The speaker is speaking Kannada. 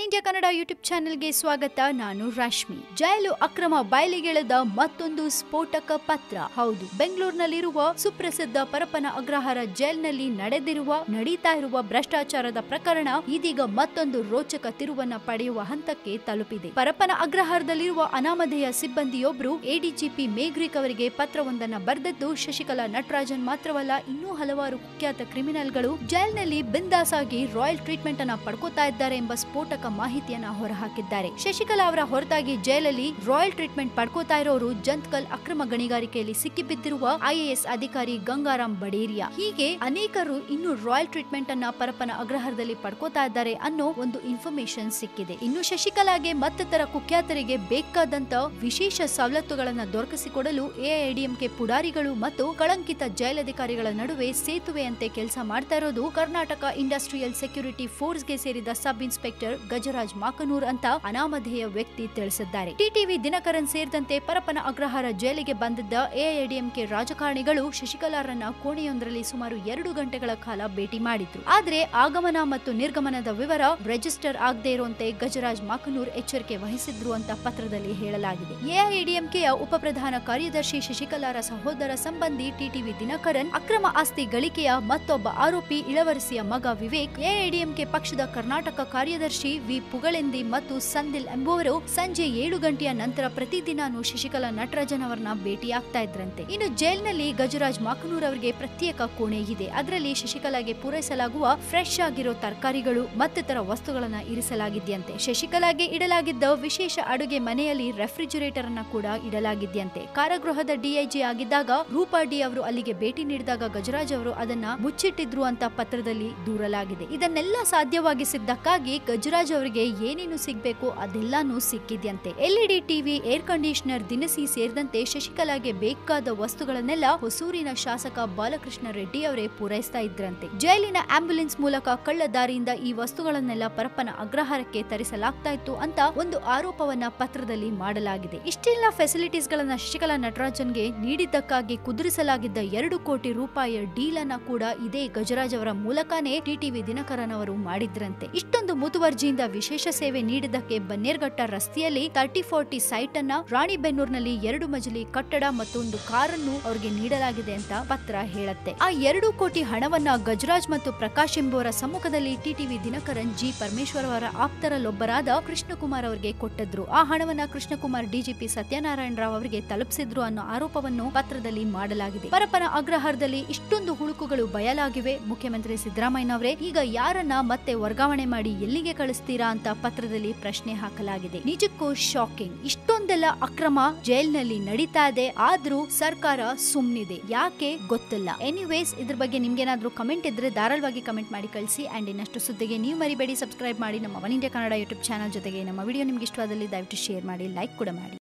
ಒನ್ ಇಂಡಿಯಾ ಕನ್ನಡ ಯೂಟ್ಯೂಬ್ ಚಾನೆಲ್ಗೆ ಸ್ವಾಗತ. ನಾನು ರಾಶ್ಮಿ. ಜೈಲು ಅಕ್ರಮ ಬಯಲಿಗೆಳೆದ ಮತ್ತೊಂದು ಸ್ಫೋಟಕ ಪತ್ರ. ಹೌದು, ಬೆಂಗಳೂರಿನಲ್ಲಿರುವ ಸುಪ್ರಸಿದ್ಧ ಪರಪನ ಅಗ್ರಹಾರ ಜೈಲ್ನಲ್ಲಿ ನಡೆದಿರುವ, ನಡೀತಾ ಇರುವ ಭ್ರಷ್ಟಾಚಾರದ ಪ್ರಕರಣ ಇದೀಗ ಮತ್ತೊಂದು ರೋಚಕ ತಿರುವನ್ನ ಪಡೆಯುವ ಹಂತಕ್ಕೆ ತಲುಪಿದೆ. ಪರಪನ ಅಗ್ರಹಾರದಲ್ಲಿರುವ ಅನಾಮಧೇಯ ಸಿಬ್ಬಂದಿಯೊಬ್ಬರು ಎಡಿಜಿಪಿ ಮೇಘ್ರಿಕ್ ಅವರಿಗೆ ಪತ್ರವೊಂದನ್ನ ಬರೆದದ್ದು ಶಶಿಕಲಾ ನಟರಾಜನ್ ಮಾತ್ರವಲ್ಲ, ಇನ್ನೂ ಹಲವಾರು ಕುಖ್ಯಾತ ಕ್ರಿಮಿನಲ್ಗಳು ಜೈಲ್ನಲ್ಲಿ ಬಿಂದಾಸ್ ಆಗಿ ರಾಯಲ್ ಟ್ರೀಟ್ಮೆಂಟ್ ಅನ್ನ ಪಡ್ಕೋತಾ ಇದ್ದಾರೆ ಎಂಬ ಸ್ಫೋಟಕ ಮಾಹಿತಿಯನ್ನ ಹೊರಹಾಕಿದ್ದಾರೆ. ಶಶಿಕಲಾ ಅವರ ಹೊರತಾಗಿ ಜೈಲಲ್ಲಿ ರಾಯಲ್ ಟ್ರೀಟ್ಮೆಂಟ್ ಪಡ್ಕೋತಾ ಇರೋರು ಜಂತ್ಕಲ್ ಅಕ್ರಮ ಗಣಿಗಾರಿಕೆಯಲ್ಲಿ ಸಿಕ್ಕಿಬಿದ್ದಿರುವ ಐಎಎಸ್ ಅಧಿಕಾರಿ ಗಂಗಾರಾಮ್ ಬಡೇರಿಯಾ. ಹೀಗೆ ಅನೇಕರು ಇನ್ನು ರಾಯಲ್ ಟ್ರೀಟ್ಮೆಂಟ್ ಅನ್ನ ಪರಪನ ಅಗ್ರಹಾರದಲ್ಲಿ ಪಡ್ಕೋತಾ ಇದ್ದಾರೆ ಅನ್ನೋ ಒಂದು ಇನ್ಫಾರ್ಮೇಶನ್ ಸಿಕ್ಕಿದೆ. ಇನ್ನು ಶಶಿಕಲಾಗೆ ಮತ್ತಿತರ ಕುಖ್ಯಾತರಿಗೆ ಬೇಕಾದಂತ ವಿಶೇಷ ಸವಲತ್ತುಗಳನ್ನ ದೊರಕಿಸಿಕೊಡಲು ಎಐಡಿಎಂಕೆ ಪುಡಾರಿಗಳು ಮತ್ತು ಕಳಂಕಿತ ಜೈಲಧಿಕಾರಿಗಳ ನಡುವೆ ಸೇತುವೆಯಂತೆ ಕೆಲಸ ಮಾಡ್ತಾ ಇರೋದು ಕರ್ನಾಟಕ ಇಂಡಸ್ಟ್ರಿಯಲ್ ಸೆಕ್ಯೂರಿಟಿ ಫೋರ್ಸ್ಗೆ ಸೇರಿದ ಸಬ್ ಇನ್ಸ್ಪೆಕ್ಟರ್ ಗಜರಾಜ್ ಮಾಕನೂರ್ ಅಂತ ಅನಾಮಧೇಯ ವ್ಯಕ್ತಿ ತಿಳಿಸಿದ್ದಾರೆ. ಟಿಟಿವಿ ದಿನಕರನ್ ಸೇರಿದಂತೆ ಪರಪನ ಅಗ್ರಹಾರ ಜೈಲಿಗೆ ಬಂದಿದ್ದ ಎಐಡಿಎಂಕೆ ರಾಜಕಾರಣಿಗಳು ಶಶಿಕಲಾರನ್ನ ಕೋಣೆಯೊಂದರಲ್ಲಿ ಸುಮಾರು ಎರಡು ಗಂಟೆಗಳ ಕಾಲ ಭೇಟಿ ಮಾಡಿದ್ರು. ಆದ್ರೆ ಆಗಮನ ಮತ್ತು ನಿರ್ಗಮನದ ವಿವರ ರಿಜಿಸ್ಟರ್ ಆಗದೇ ಇರುವಂತೆ ಗಜರಾಜ್ ಮಾಕನೂರ್ ಎಚ್ಚರಿಕೆ ವಹಿಸಿದ್ರು ಅಂತ ಪತ್ರದಲ್ಲಿ ಹೇಳಲಾಗಿದೆ. ಎಐಡಿಎಂಕೆಯ ಉಪಪ್ರಧಾನ ಕಾರ್ಯದರ್ಶಿ ಶಶಿಕಲಾರ ಸಹೋದರ ಸಂಬಂಧಿ ಟಿಟಿವಿ ದಿನಕರನ್ ಅಕ್ರಮ ಆಸ್ತಿ ಗಳಿಕೆಯ ಮತ್ತೊಬ್ಬ ಆರೋಪಿ ಇಳವರಸಿಯ ಮಗ ವಿವೇಕ್ ಎಐಡಿಎಂಕೆ ಪಕ್ಷದ ಕರ್ನಾಟಕ ಕಾರ್ಯದರ್ಶಿ ವಿ ಪುಗಳೆಂದಿ ಮತ್ತು ಸಂದಿಲ್ ಎಂಬುವರು ಸಂಜೆ ಏಳು ಗಂಟೆಯ ನಂತರ ಪ್ರತಿದಿನಾನು ಶಶಿಕಲಾ ನಟರಾಜನ್ ಅವರನ್ನ ಭೇಟಿಯಾಗ್ತಾ ಇದ್ರಂತೆ. ಇನ್ನು ಜೈಲ್ನಲ್ಲಿ ಗಜರಾಜ್ ಮಾಕನೂರ್ ಅವರಿಗೆ ಪ್ರತ್ಯೇಕ ಕೋಣೆ ಇದೆ. ಅದರಲ್ಲಿ ಶಶಿಕಲಾಗೆ ಪೂರೈಸಲಾಗುವ ಫ್ರೆಶ್ ಆಗಿರೋ ತರಕಾರಿಗಳು ಮತ್ತಿತರ ವಸ್ತುಗಳನ್ನ ಇರಿಸಲಾಗಿದೆಯಂತೆ. ಶಶಿಕಲಾಗೆ ಇಡಲಾಗಿದ್ದ ವಿಶೇಷ ಅಡುಗೆ ಮನೆಯಲ್ಲಿ ರೆಫ್ರಿಜರೇಟರ್ ಅನ್ನ ಕೂಡ ಇಡಲಾಗಿದೆಯಂತೆ. ಕಾರಾಗೃಹದ ಡಿಐಜಿ ಆಗಿದ್ದಾಗ ರೂಪಾ ಡಿ ಅವರು ಅಲ್ಲಿಗೆ ಭೇಟಿ ನೀಡಿದಾಗ ಗಜರಾಜ್ ಅವರು ಅದನ್ನ ಮುಚ್ಚಿಟ್ಟಿದ್ರು ಅಂತ ಪತ್ರದಲ್ಲಿ ದೂರಲಾಗಿದೆ. ಇದನ್ನೆಲ್ಲ ಸಾಧ್ಯವಾಗಿಸಿದ್ದಕ್ಕಾಗಿ ಗಜರಾಜ್ ಅವರಿಗೆ ಏನೇನು ಸಿಗ್ಬೇಕು ಅದೆಲ್ಲಾನು ಸಿಕ್ಕಿದ್ಯಂತೆ. ಎಲ್ಇಡಿ ಟಿವಿ, ಏರ್ ಕಂಡೀಷನರ್, ದಿನಸಿ ಸೇರಿದಂತೆ ಶಶಿಕಲಾಗೆ ಬೇಕಾದ ವಸ್ತುಗಳನ್ನೆಲ್ಲ ಹೊಸೂರಿನ ಶಾಸಕ ಬಾಲಕೃಷ್ಣ ರೆಡ್ಡಿ ಅವರೇ ಪೂರೈಸ್ತಾ ಇದ್ರಂತೆ. ಜೈಲಿನ ಆಂಬ್ಯುಲೆನ್ಸ್ ಮೂಲಕ ಕಳ್ಳ ದಾರಿಯಿಂದ ಈ ವಸ್ತುಗಳನ್ನೆಲ್ಲ ಪರಪ್ಪನ ಅಗ್ರಹಾರಕ್ಕೆ ತರಿಸಲಾಗ್ತಾ ಇತ್ತು ಅಂತ ಒಂದು ಆರೋಪವನ್ನ ಪತ್ರದಲ್ಲಿ ಮಾಡಲಾಗಿದೆ. ಇಷ್ಟೆಲ್ಲ ಫೆಸಿಲಿಟೀಸ್ ಗಳನ್ನ ಶಶಿಕಲಾ ನಟರಾಜನ್ಗೆ ನೀಡಿದ್ದಕ್ಕಾಗಿ ಕುದುರಿಸಲಾಗಿದ್ದ ಎರಡು ಕೋಟಿ ರೂಪಾಯಿಯ ಡೀಲ್ ಅನ್ನ ಕೂಡ ಇದೇ ಗಜರಾಜ್ ಅವರ ಮೂಲಕನೇ ಟಿಟಿವಿ ದಿನಕರನ್ ಅವರು ಮಾಡಿದ್ರಂತೆ. ಇಷ್ಟೊಂದು ಮುತುವರ್ಜಿಯಿಂದ ವಿಶೇಷ ಸೇವೆ ನೀಡಿದ್ದಕ್ಕೆ ಬನ್ನೇರ್ಘಟ್ಟ ರಸ್ತೆಯಲ್ಲಿ ತರ್ಟಿ ಫೋರ್ಟಿ ಸೈಟ್ ಅನ್ನ ರಾಣಿಬೆನ್ನೂರಿನಲ್ಲಿ ಎರಡು ಮಜಲಿ ಕಟ್ಟಡ ಮತ್ತು ಒಂದು ಕಾರನ್ನು ಅವರಿಗೆ ನೀಡಲಾಗಿದೆ ಅಂತ ಪತ್ರ ಹೇಳುತ್ತೆ. ಆ ಎರಡು ಕೋಟಿ ಹಣವನ್ನ ಗಜರಾಜ್ ಮತ್ತು ಪ್ರಕಾಶ್ ಎಂಬುವರ ಸಮ್ಮುಖದಲ್ಲಿ ಟಿಟಿವಿ ದಿನಕರನ್ ಜಿ. ಪರಮೇಶ್ವರ್ ಅವರ ಆಪ್ತರಲ್ಲೊಬ್ಬರಾದ ಕೃಷ್ಣಕುಮಾರ್ ಅವರಿಗೆ ಕೊಟ್ಟಿದ್ರು. ಆ ಹಣವನ್ನ ಕೃಷ್ಣಕುಮಾರ್ ಡಿಜಿಪಿ ಸತ್ಯನಾರಾಯಣ ರಾವ್ ಅವರಿಗೆ ತಲುಪಿಸಿದ್ರು ಅನ್ನೋ ಆರೋಪವನ್ನು ಪತ್ರದಲ್ಲಿ ಮಾಡಲಾಗಿದೆ. ಪರಪರ ಅಗ್ರಹಾರದಲ್ಲಿ ಇಷ್ಟೊಂದು ಹುಳುಕುಗಳು ಬಯಲಾಗಿವೆ. ಮುಖ್ಯಮಂತ್ರಿ ಸಿದ್ದರಾಮಯ್ಯನವರೇ ಈಗ ಯಾರನ್ನ ಮತ್ತೆ ವರ್ಗಾವಣೆ ಮಾಡಿ ಎಲ್ಲಿಗೆ ಕಳಿಸ್ತೀರಾ ಅಂತ ಪತ್ರದಲ್ಲಿ ಪ್ರಶ್ನೆ ಹಾಕಲಾಗಿದೆ. ನಿಜಕ್ಕೂ ಶಾಕಿಂಗ್ ಇಷ್ಟೊಂದೆಲ್ಲ ಅಕ್ರಮ ಜೈಲ್ನಲ್ಲಿ ನಡೀತಾ ಇದೆ, ಆದ್ರೂ ಸರ್ಕಾರ ಸುಮ್ನಿದೆ. ಯಾಕೆ? ಗೊತ್ತಿಲ್ಲ. ಎನಿವೇಸ್ ಇದ್ರ ಬಗ್ಗೆ ನಿಮ್ಗೇನಾದ್ರೂ ಕಮೆಂಟ್ ಇದ್ರೆ ಧಾರಾಳವಾಗಿ ಕಮೆಂಟ್ ಮಾಡಿ ಕಳಿಸಿ. ಅಂಡ್ ಇನ್ನಷ್ಟು ಸುದ್ದಿಗೆ ನೀವು ಮರಿಬೇಡಿ. ಸಬ್ಸ್ಕ್ರೈಬ್ ಮಾಡಿ ನಮ್ಮ one India Kannada YouTube channel ಜೊತೆಗೆ. ನಮ್ಮ ವಿಡಿಯೋ ನಿಮ್ಗೆ ಇಷ್ಟವಾದಲ್ಲಿ ದಯವಿಟ್ಟು ಶೇರ್ ಮಾಡಿ ಲೈಕ್ ಕೂಡ ಮಾಡಿ.